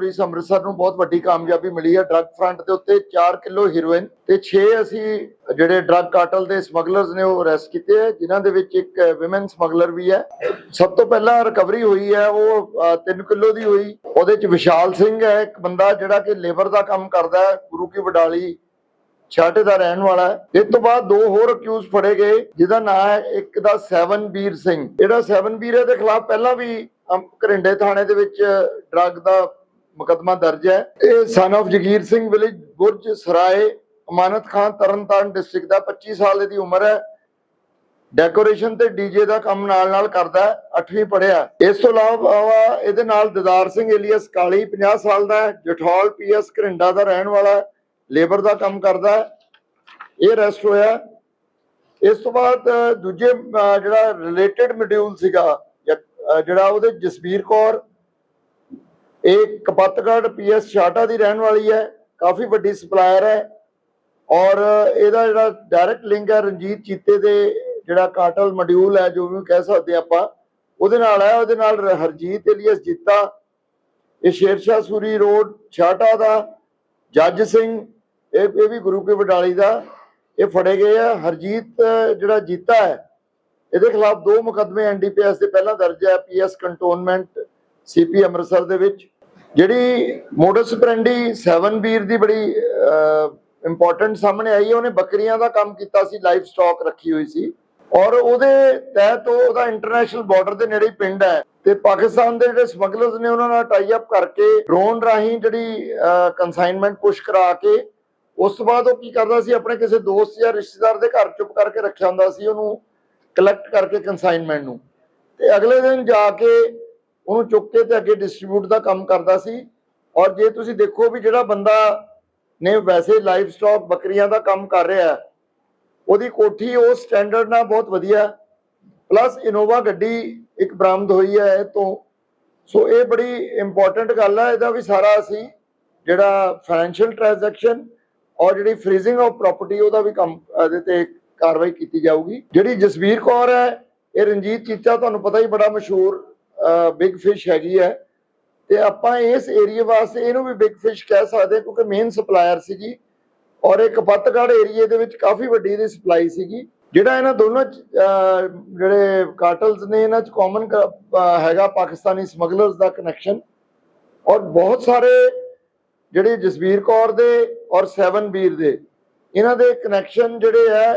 Police Amritsar ਨੂੰ ਬਹੁਤ ਵੱਡੀ ਕਾਮਯਾਬੀ ਮਿਲੀ ਹੈ। ਡਰੱਗ ਫਰੰਟ ਦੇ ਉੱਤੇ 4 ਕਿਲੋ ਹੈਰੋਇਨ ਤੇ 6 ਅਸੀਂ ਜਿਹੜੇ ਡਰੱਗ ਕਾਰਟਲ ਦੇ ਸਮਗਲਰਸ ਨੇ ਉਹ ਅਰੈਸਟ ਕੀਤੇ ਹੈ, ਜਿਨ੍ਹਾਂ ਦੇ ਵਿੱਚ ਇੱਕ ਔਮਨ ਸਮਗਲਰ ਵੀ ਹੈ। ਸਭ ਤੋਂ ਪਹਿਲਾਂ ਰਿਕਵਰੀ ਹੋਈ ਹੈ, ਉਹ 3 ਕਿਲੋ ਦੀ ਹੋਈ। ਉਹਦੇ ਚ ਵਿਸ਼ਾਲ ਸਿੰਘ ਹੈ, ਇੱਕ ਬੰਦਾ ਜਿਹੜਾ ਕਿ ਲੇਬਰ ਦਾ ਕੰਮ ਕਰਦਾ ਹੈ, ਗੁਰੂ ਕੀ ਵਡਾਲੀ ਛਾਟੇ ਦਾ ਰਹਿਣ ਵਾਲਾ ਹੈ। ਇਸ ਤੋਂ ਬਾਅਦ ਦੋ ਹੋਰ ਅਕਿਊਜ਼ ਫੜੇ ਗਏ, ਜਿਹਦਾ ਨਾਮ ਹੈ ਇੱਕ ਦਾ ਸੈਵਨਬੀਰ ਸਿੰਘ। ਜਿਹੜਾ ਸੈਵਨਬੀਰ ਦੇ ਖਿਲਾਫ ਪਹਿਲਾਂ ਵੀ ਘਰਿੰਡੇ ਥਾਣੇ ਦੇ ਵਿੱਚ ਡਰੱਗ ਦਾ ਮੁਕੱਦਮਾ ਦਰਜ ਹੈ। ਇਹ son of Jagir Singh village Burj Sarai Amanat Khan Tarn Taran district ਦਾ 25 ਸਾਲ ਦੀ ਉਮਰ ਹੈ। ਡੈਕੋਰੇਸ਼ਨ ਤੇ ਡੀਜੇ ਦਾ ਕੰਮ ਨਾਲ ਨਾਲ ਕਰਦਾ ਹੈ 8ਵੀਂ ਪੜ੍ਹਿਆ ਇਸ ਤੋਂ ਇਲਾਵਾ ਇਹਦੇ ਨਾਲ ਦਿਦਾਰ ਸਿੰਘ ਏਲੀਅਸ ਕਾਲੀ 50 ਸਾਲ ਦਾ ਹੈ ਜਠੌਲ ਪੀਐਸ ਘਰਿੰਡਾ ਦਾ ਰਹਿਣ ਵਾਲਾ ਹੈ ਲੇਬਰ ਦਾ ਕੰਮ ਕਰਦਾ ਹੈ। ਇਹ ਅਰੈਸਟ ਹੋਇਆ ਇਸ ਤੋਂ ਬਾਅਦ ਦੂਜੇ ਅ, ਜਿਹੜਾ ਰਿਲੇਟਡ ਮੋਡਿਊਲ ਸੀਗਾ ਜਿਹੜਾ ਉਹਦੇ ਜਸਬੀਰ ਕੌਰ ਇਹ ਕਪੱਤਗੜ ਪੀਐਸ ਛਾਟਾ ਦੀ ਰਹਿਣ ਵਾਲੀ ਹੈ, ਕਾਫੀ ਵੱਡੀ ਸਪਲਾਇਰ ਹੈ ਔਰ ਇਹਦਾ ਜਿਹੜਾ ਡਾਇਰੈਕਟ ਲਿੰਕ ਹੈ ਰਣਜੀਤ ਚੀਤੇ ਦੇ ਜਿਹੜਾ ਕਾਟਲ ਮੋਡਿਊਲ ਹੈ, ਜੋ ਵੀ ਕਹਿ ਸਕਦੇ ਆਪਾਂ, ਉਹਦੇ ਨਾਲ ਹੈ, ਉਹਦੇ ਨਾਲ ਹਰਜੀਤ ਏਲੀਅਸ ਜੀਤਾ, ਇਹ ਸ਼ੇਰਸ਼ਾਹ ਸੂਰੀ ਰੋਡ, ਛਾਟਾ ਦਾ, ਜੱਜ ਸਿੰਘ, ਇਹ ਇਹ ਵੀ ਗੁਰੂ ਕੀ ਵਡਾਲੀ ਦਾ, ਇਹ ਫੜੇ ਗਏ ਆ, ਹਰਜੀਤ, ਜਿਹੜਾ ਜੀਤਾ ਹੈ, ਇਹਦੇ ਖਿਲਾਫ ਦੋ ਮੁਕਦਮੇ ਐਨਡੀਪੀਐਸ ਦੇ ਪਹਿਲਾਂ ਦਰਜ ਹੈ ਪੀਐਸ ਕੰਟੋਨਮੈਂਟ ਸੀਪੀ ਅੰਮ੍ਰਿਤਸਰ ਦੇ ਵਿੱਚ, ਜਿਹੜੀ ਮੋਡਸ ਪ੍ਰੈਂਡੀ 7 ਵੀਰ ਦੀ ਬੜੀ ਇੰਪੋਰਟੈਂਟ ਸਾਹਮਣੇ ਆਈ ਹੈ, ਉਹਨੇ ਬੱਕਰੀਆਂ ਦਾ ਕੰਮ ਕੀਤਾ ਸੀ ਲਾਈਵ ਸਟਾਕ ਰੱਖੀ ਹੋਈ ਸੀ। ਔਰ ਉਹਦੇ ਤਹਿਤ ਉਹਦਾ ਇੰਟਰਨੈਸ਼ਨਲ ਬਾਰਡਰ ਦੇ ਨੇੜੇ ਹੀ ਪਿੰਡ ਹੈ। ਤੇ ਪਾਕਿਸਤਾਨ ਦੇ ਜਿਹੜੇ ਸਮਗਲਰਸ ਨੇ, ਉਹਨਾਂ ਨਾਲ ਟਾਈ ਅਪ ਕਰਕੇ ਡਰੋਨ ਰਾਹੀਂ ਜਿਹੜੀ ਕਨਸਾਈਨਮੈਂਟ ਪੁਸ਼ ਕਰਾ ਕੇ, ਉਸ ਤੋਂ ਬਾਅਦ ਉਹ ਕੀ ਕਰਦਾ ਸੀ, ਆਪਣੇ ਕਿਸੇ ਦੋਸਤ ਜਾਂ ਰਿਸ਼ਤੇਦਾਰ ਦੇ ਘਰ ਚੁੱਪ ਕਰਕੇ ਰੱਖਿਆ ਹੁੰਦਾ ਸੀ, ਉਹਨੂੰ ਕਲੈਕਟ ਕਰਕੇ ਕਨਸਾਈਨਮੈਂਟ ਨੂੰ। ਤੇ ਅਗਲੇ ਦਿਨ ਜਾ ਕੇ ਉਹਨੂੰ ਚੁੱਕ ਕੇ ਤੇ ਅੱਗੇ ਡਿਸਟ੍ਰੀਬਿਊਟ ਦਾ ਕੰਮ ਕਰਦਾ ਸੀ। ਔਰ ਜੇ ਤੁਸੀਂ ਦੇਖੋ ਵੀ ਜਿਹੜਾ ਬੰਦਾ ਨੇ ਵੈਸੇ ਲਾਈਵ ਸਟਾਕ ਬੱਕਰੀਆਂ ਦਾ ਕੰਮ ਕਰ ਰਿਹਾ ਉਹਦੀ ਕੋਠੀ ਉਹ ਸਟੈਂਡਰਡ ਨਾਲ ਬਹੁਤ ਵਧੀਆ ਪਲੱਸ ਇਨੋਵਾ ਗੱਡੀ ਇੱਕ ਬਰਾਮਦ ਹੋਈ ਹੈ ਇਹ ਤੋਂ। ਸੋ ਇਹ ਬੜੀ ਇੰਪੋਰਟੈਂਟ ਗੱਲ ਹੈ, ਇਹਦਾ ਵੀ ਸਾਰਾ ਅਸੀਂ ਜਿਹੜਾ ਫਾਈਨੈਂਸ਼ੀਅਲ ਟ੍ਰਾਂਜੈਕਸ਼ਨ ਔਰ ਜਿਹੜੀ ਫ੍ਰੀਜ਼ਿੰਗ ਆਫ ਪ੍ਰਾਪਰਟੀ ਉਹਦਾ ਵੀ ਕੰਮ, ਇਹਦੇ ਤੇ ਕਾਰਵਾਈ ਕੀਤੀ ਜਾਊਗੀ। ਜਿਹੜੀ ਜਸਵੀਰ ਕੌਰ ਹੈ, ਇਹ ਰਣਜੀਤ ਚੀਚਾ, ਤੁਹਾਨੂੰ ਪਤਾ ਹੀ ਬੜਾ ਮਸ਼ਹੂਰ ਬਿਗ ਫਿਸ਼ ਹੈਗੀ ਹੈ। ਤੇ ਆਪਾਂ ਇਸ ਏਰੀਆ ਵਾਸਤੇ ਇਹਨੂੰ ਵੀ ਬਿਗ ਫਿਸ਼ ਕਹਿ ਸਕਦੇ ਕਿਉਂਕਿ ਮੇਨ ਸਪਲਾਇਰ ਸੀਗੀ। ਔਰ ਇਹ ਪੱਤਗੜ ਏਰੀਏ ਦੇ ਵਿੱਚ ਕਾਫੀ ਵੱਡੀ ਦੀ ਸਪਲਾਈ ਸੀਗੀ। ਜਿਹੜਾ ਇਹਨਾਂ ਦੋਨੋਂ 'ਚ, ਜਿਹੜੇ ਕਾਰਟਲਸ ਨੇ ਇਹਨਾਂ ਚ ਕਾਮਨ ਹੈਗਾ ਪਾਕਿਸਤਾਨੀ ਸਮਗਲਰਸ ਦਾ ਕਨੈਕਸ਼ਨ ਔਰ ਬਹੁਤ ਸਾਰੇ ਜਿਹੜੇ ਜਸਵੀਰ ਕੌਰ ਦੇ ਔਰ ਸੈਵਨ ਵੀਰ ਦੇ ਇਹਨਾਂ ਦੇ ਕਨੈਕਸ਼ਨ ਜਿਹੜੇ ਹੈ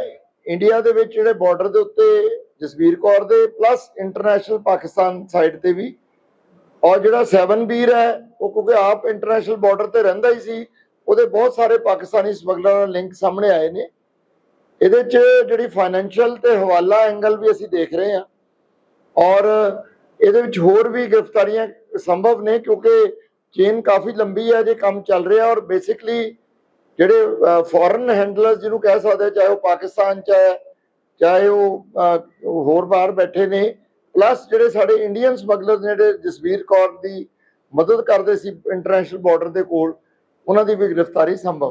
ਇੰਡੀਆ ਦੇ ਵਿੱਚ ਜਿਹੜੇ ਬਾਰਡਰ ਦੇ ਉੱਤੇ ਜਸਵੀਰ ਕੌਰ ਦੇ ਪਲੱਸ ਇੰਟਰਨੈਸ਼ਨਲ ਪਾਕਿਸਤਾਨ ਸਾਈਡ ਤੇ ਵੀ। ਔਰ ਜਿਹੜਾ ਸੈਵਨ ਹੈ, ਉਹ ਕਿਉਂਕਿ ਆਪ ਇੰਟਰਨੈਸ਼ਨਲ ਬਾਰਡਰ ਤੇ ਰਹਿੰਦਾ ਹੀ ਸੀ, ਉਹਦੇ ਬਹੁਤ ਸਾਰੇ ਪਾਕਿਸਤਾਨੀ ਸਮਗਲਰਾਂ ਨਾਲ ਲਿੰਕ ਸਾਹਮਣੇ ਆਏ ਨੇ। ਇਹਦੇ 'ਚ ਜਿਹੜੀ ਫਾਈਨੈਂਸ਼ੀਅਲ ਤੇ ਹਵਾਲਾ ਐਂਗਲ ਵੀ ਅਸੀਂ ਦੇਖ ਰਹੇ ਹਾਂ। ਔਰ ਇਹਦੇ ਵਿੱਚ ਹੋਰ ਵੀ ਗ੍ਰਿਫਤਾਰੀਆਂ ਸੰਭਵ ਨੇ, ਕਿਉਂਕਿ ਚੇਨ ਕਾਫੀ ਲੰਬੀ ਹੈ, ਜੇ ਕੰਮ ਚੱਲ ਰਿਹਾ। ਔਰ ਬੇਸਿਕਲੀ ਜਿਹੜੇ ਫੋਰਨ ਹੈਂਡਲਰਸ ਜਿਹਨੂੰ ਕਹਿ ਸਕਦੇ ਚਾਹੇ ਉਹ ਪਾਕਿਸਤਾਨ ਚ ਹੈ ਚਾਹੇ ਉਹ ਹੋਰ ਬਾਹਰ ਬੈਠੇ ਨੇ ਪਲੱਸ ਜਿਹੜੇ ਸਾਡੇ ਇੰਡੀਅਨ ਸਮਗਲਰ ਨੇ ਜਿਹੜੇ ਜਸਵੀਰ ਕੌਰ ਦੀ ਮਦਦ ਕਰਦੇ ਸੀ ਇੰਟਰਨੈਸ਼ਨਲ ਬਾਰਡਰ ਦੇ ਕੋਲ, ਉਹਨਾਂ ਦੀ ਵੀ ਗ੍ਰਿਫਤਾਰੀ ਸੰਭਵ